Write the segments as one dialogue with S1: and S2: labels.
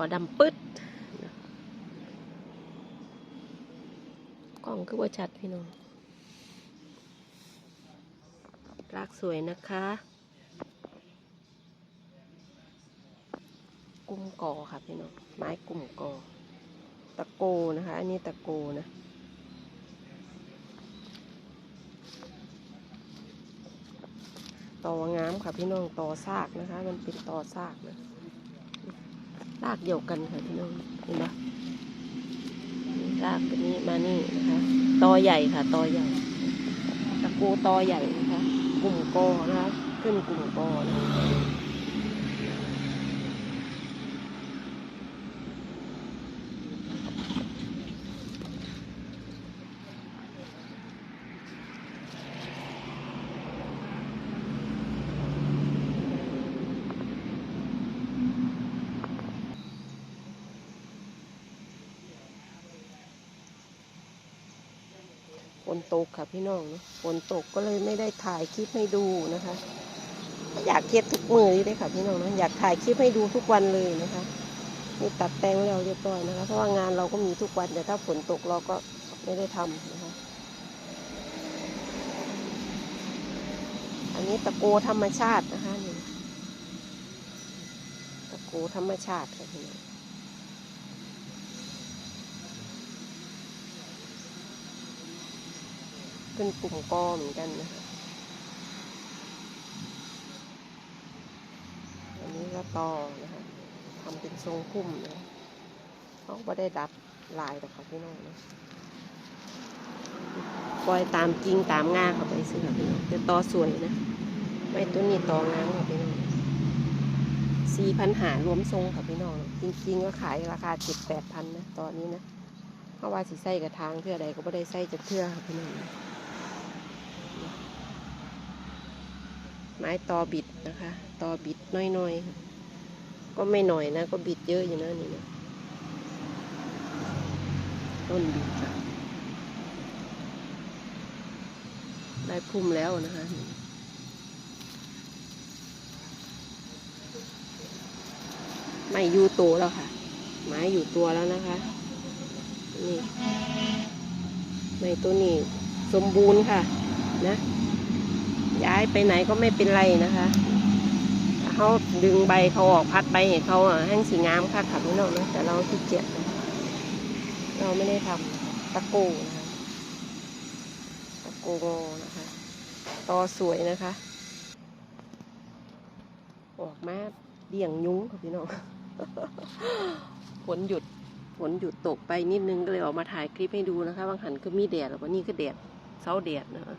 S1: อดำปึ๊ดกล้องคือว่าชัดพี่น้องรากสวยนะคะกุมกอค่ะพี่น้องไม้กุมกอ ตะโกนะคะ อันนี้ตะโกนะตองามค่ะพี่น้องตอซากนะคะ มันเป็นตอซากนะากเดียวกันค่ะพี่น้องเห็นไหมรากตัวนี้มานี่นะคะตอใหญ่ค่ะตอใหญ่ตะกูตอใหญ่นะคะกลุ่มกอนะคะขึ้นกลุ่มกอนะคะ นตกค่ะพี่น้องเนอะฝนตกก็เลยไม่ได้ถ่ายคลิปให้ดูนะคะ อยากเทียบทุกมือเลยค่ะพี่น้องนะอยากถ่ายคลิปให้ดูทุกวันเลยนะคะนี่ตัดแต่งแล้วเรียบร้อยนะคะ เพราะว่างานเราก็มีทุกวันแต่ถ้าฝนตกเราก็ไม่ได้ทำนะคะ อันนี้ตะโกธรรมชาตินะคะนี่ตะโกธรรมชาติค่ะพี่น้อง เป็นกลุ่มกอเหมือนกันนะคะอันนี้ก็ตอนะคะทำเป็นทรงพุ่มนะเขาก็ได้ดัดลายแต่เขาพี่น้องนะปล่อยตามจริงตามง่าเขาไปซื้อค่ะพี่น้องแต่ตอสวยนะ ไม่ตัวนี้ตองามค่ะพี่น้องสี่พันหารวมทรงค่ะพี่น้อง จริงๆก็ขายราคาเจ็ดแปดพันนะ ตอนนี้นะเพราะว่าสีใส่กับทางเพื่อใดก็ไม่ได้ใส่จากเพื่อค่ะพี่น้อง ไม้ตอบิดนะคะตอบิดน้อยๆ ก็ไม่หน่อยนะ ก็บิดเยอะอยู่นะนี่นะต้นบิดค่ะได้พุ่มแล้วนะคะไม่อยู่ตัวแล้วค่ะ ไม้อยู่ตัวแล้วนะคะ นี่ไม่ตัวนี้สมบูรณ์ค่ะ นะ ย้ายไปไหนก็ไม่เป็นไรนะคะเขาดึงใบเขาออกพัดใบให้เขาอะแห้งสีงามค่ะขับไม่นอกนะแต่เราขี้เกียจนะเราไม่ได้ทำตะโกนะคะตะโกงนะคะตอสวยนะคะ ออกมาเดี่ยงยุ้งค่ะพี่น้องฝนหยุดฝนหยุดตกไปนิดนึงก็เลยออกมาถ่ายคลิปให้ดูนะคะ บางหันก็มีแดดแล้ววันนี้ก็แดดเสาแดดนะคะ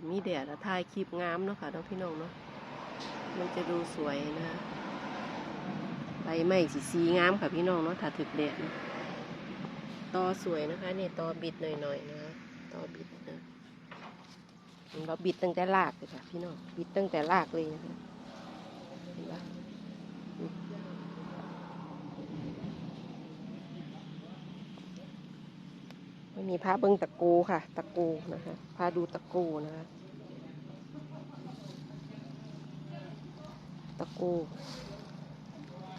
S1: ถ้ามีแดดแล้วถ่ายคลิปงามเนาะค่ะน้องพี่น้องเนาะมันจะดูสวยนะใบไม้สีสีงามค่ะพี่น้องเนาะถ้าถึกแดดนะตอสวยนะคะเนี่ยตอบิดหน่อยๆนะตอบิดนะเราบิดตั้งแต่รากเลยค่ะพี่น้องบิดตั้งแต่รากเลยนะคะเห็นปะอืม ไม่มีพาเบิ้งตะโกค่ะ ตะโกนะคะพาดูตะโกนะคะ ตะโก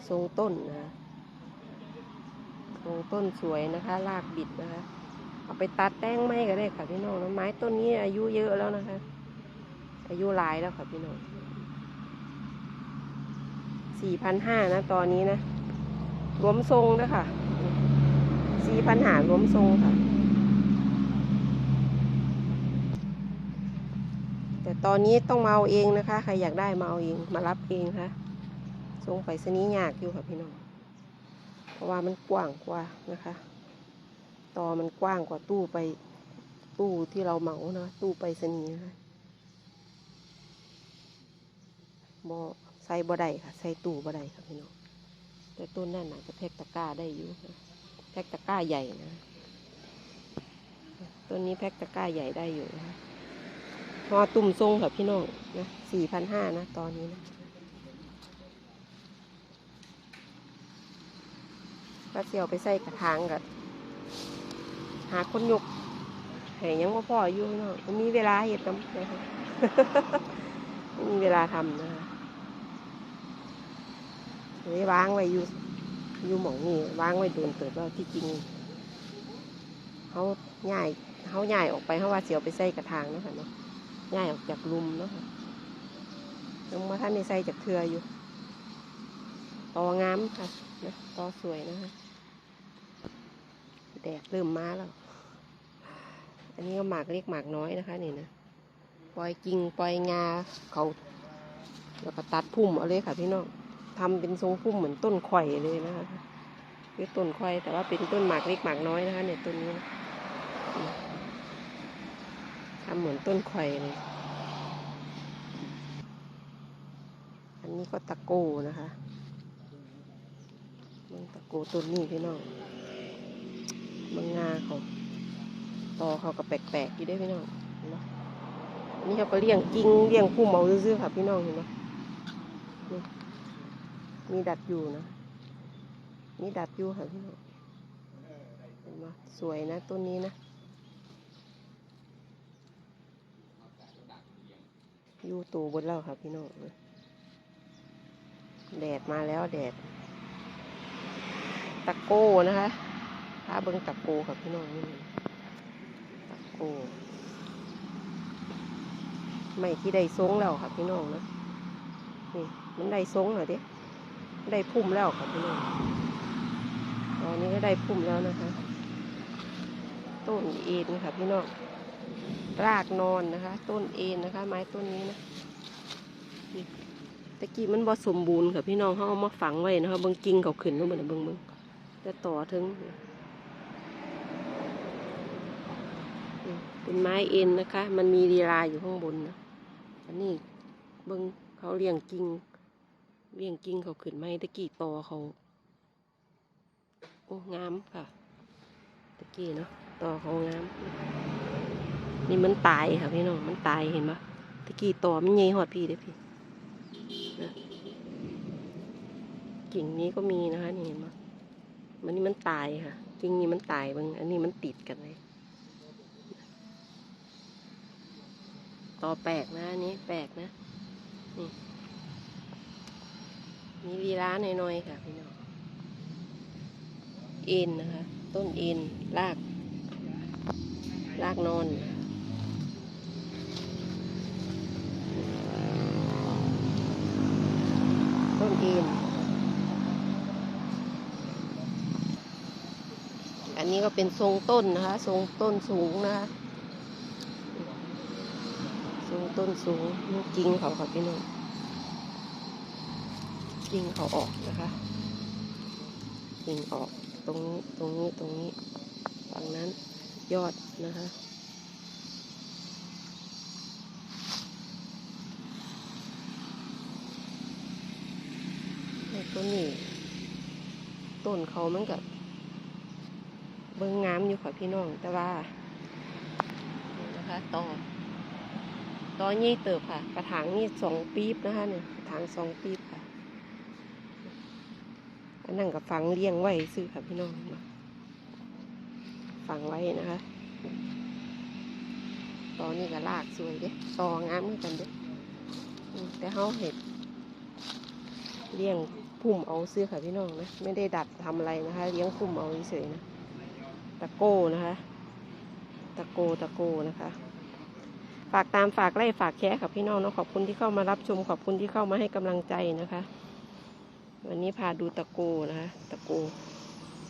S1: ทรงต้นนะทรงต้นสวยนะคะรากบิดนะคะ เอาไปตัดแต่งไม้ก็ได้ค่ะพี่น้องนะไม้ต้นนี้อายุเยอะแล้วนะคะ อายุหลายแล้วค่ะพี่น้องสี่พันห้านะตอนนี้นะรวมทรงนะคะสี่พันหารวมทรงค่ะ แตอนนี้ต้องมาเอาเองนะคะ ใครอยากได้มาเอาเอง มารับเองค่ะส่งไปสนี้ยากอยู่ค่ะพี่น้อง เพราะว่ามันกว้างกว่านะคะ ต่อมันกว้างกว่าตู้ไป ตู้ที่เราเหมานะตู้ไปสนีย์นะคะบอใส่บ่ได้ค่ะ ใส่ตู้บ่ได้ค่ะพี่น้อง แต่ต้นนั่นน่ะจะแพ็กตะกร้าได้อยู่นะแพ็กตะกร้าใหญ่นะ ต้นนี้แพ็กตะกร้าใหญ่ได้อยู่นะะ พอตุ่มทรงค่ะพี่น้องนะสี่พันห้านะ ตอนนี้นะก็เสียวไปใส่กระถางกับหาคนยกให้ยังว่าพ่ออยู่เนาะมีเวลาเห็ดน้ำนะคะไม่มีเวลาทำนะคะเลยวางไว้อยู่อยู่หมองนี่วางไว้โดนเติบแล้วที่จริงเขาย่ายเขาย่ายออกไปเขาว่าเสียวไปใส่กระถางนะค่ะเนาะ ย่ายออกจากลุมเนาะคะยังมาท่านในใส่จากเทืออยู่ ตองามค่ะนะตอสวยนะคะแดดเริ่มมาแล้ว อันนี้ก็หมากเล็กหมากน้อยนะคะนี่นะ ปล่อยกิ่งปล่อยงาเขาแล้วก็ตัดพุ่มเอาเลยค่ะพี่น้องทำเป็นทรงพุ่มเหมือนต้นไข่เลยนะคะคือต้นไข่แต่ว่าเป็นต้นหมากเล็กหมากน้อยนะคะเนี่ยต้นนี้นะ ทำเหมือนต้นไข่เลย อันนี้ก็ตะโกนะคะมันตะโกต้นนี้พี่น้องมังงาเขาตอเขาก็แปลกๆอยู่ได้พี่น้องเนไหมอันนี้เขาก็เลี้ยงกิ้งเลี้ยงพุ่มเอาซื่อๆค่ะพี่น้องเห็นไหมมีดัดอยู่นะ มีดัดอยู่ค่ะพี่น้องเห็นไหมสวยนะต้นนี้นะ อยู่ตูบนแล้วค่ะพี่น้องแดดมาแล้วแดด ตะโก้นะคะพาเบิ้งตะโก้ค่ะพี่น้องนี่ตะโก้ไม่ที่ได้ทรงแล้วค่ะพี่น้องนะนี่มันได้ทรงแล้วเด้ได้พุ่มแล้วค่ะพี่น้องตอนนี้ก็ได้พุ่มแล้วนะคะ ต้นเอ็นค่ะพี่น้อง รากนอนนะคะ ต้นเอ็นนะคะ ไม้ต้นนี้นะตะกี้มันบ่สมบูรณ์ค่ะพี่น้องเขาเอามาฝังไว้นะคะเบิ่งกิ่งเขาขึ้นลงมาเบิ่งเบิ่งจะต่อถึงเป็นไม้เอ็นนะคะ มันมีลีลาอยู่ข้างบนนะอันนี้เบิ่งเขาเลี้ยงกิ่งเลี้ยงกิ่งเขาขึ้นไม้ตะกี้ต่อเขาโอ้งามค่ะ ตะกี้เนาะต่อเขางาม นี่มันตายค่ะพี่น้อง มันตายเห็นปะตะกี้ต่อมันใหญ่หอดพี่เด้พี่กิ่งนี้ก็มีนะคะนี่เห็นไหมมันนี่มันตายค่ะ กิ่งนี้มันตายบางอันนี้มันติดกันเลยต่อแปลกนะอันนี้แปลกนะ นี่ มีลีลาหน่อยๆค่ะพี่น้อง เอ็นนะคะ ต้นเอ็นราก รากนอนนะคะต้นเอ็น อันนี้ก็เป็นทรงต้นนะคะ ทรงต้นสูงนะคะทรงต้นสูงนี่กิ่งเขาค่ะพี่น้องกิ่งเขาออกนะคะกิ่งออกตรงนี้ตรงนี้ตรงนี้ฝั่งนั้นยอดนะคะในต้นนี้ต้นเขามันกับ เบิ้งงามอยู่ค่ะพี่น้อง แต่ว่านะคะต่อต่อยี่เติบค่ะ กระถางนี่สองปี๊บนะคะเนี่ยกระถางสองปี๊บค่ะอันนั่งกับฝังเลี้ยงไว้ซื้อค่ะพี่น้องฝังไว้นะคะตอนี้ก็ลากสวยเด้ตองามเหมือนกันเด้แต่เขาเห็ดเลี้ยงพุ่มเอาเสื้อค่ะพี่น้องนะ ไม่ได้ดัดทำอะไรนะคะ เลี้ยงพุ่มเอาเฉยๆนะ ตะโก้นะคะ ตะโกตะโกนะคะ ฝากตามฝากไล่ฝากแชร์ค่ะพี่น้องเนาะขอบคุณที่เข้ามารับชมขอบคุณที่เข้ามาให้กำลังใจนะคะ วันนี้พาดูตะโกนะคะ ตะโก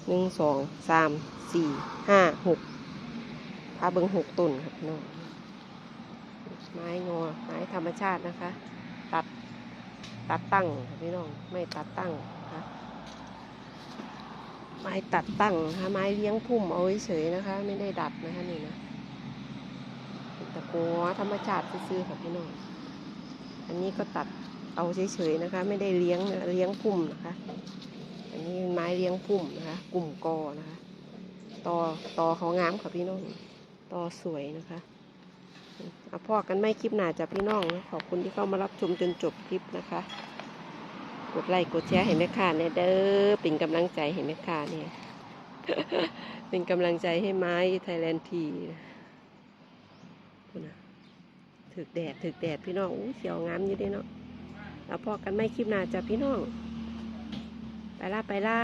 S1: หนึ่งสองสามสี่ห้าหกพาเบิ้งหกต้นค่ะพี่น้องไม้งอไม้ธรรมชาตินะคะ ตัดตัดตั้งพี่น้องไม่ตัดตั้ง ไม้ตัดตั้งนะคะไม้เลี้ยงพุ่มเอาเฉยๆนะคะ ไม่ได้ดัดนะคะนี่นะเป็นตะโกธรรมชาติซื้อๆค่ะพี่น้องอันนี้ก็ตัดเอาเฉยๆนะคะ ไม่ได้เลี้ยงเลี้ยงพุ่มนะคะ อันนี้ไม้เลี้ยงพุ่มนะคะ กลุ่มกอนะคะตอตอเขางามค่ะพี่น้องตอสวยนะคะเอาพอกันไม่คลิปหนาจากพี่น้องนะขอบคุณที่เข้ามารับชมจนจบคลิปนะคะ กดไลค์กดแชร์ให้แม่ค้าเนี่ยเด้อเป็นกำลังใจให้แม่ค้าเนี่ยเป็นกำลังใจให้ไม้ไทยแลนด์ทีนะถึกแดดถึกแดดพี่น้องอู้เขียวงามอยู่ด้เนาะแล้วพอกันไม่คลิปหน้าจะพี่น้อง ไปละไปละ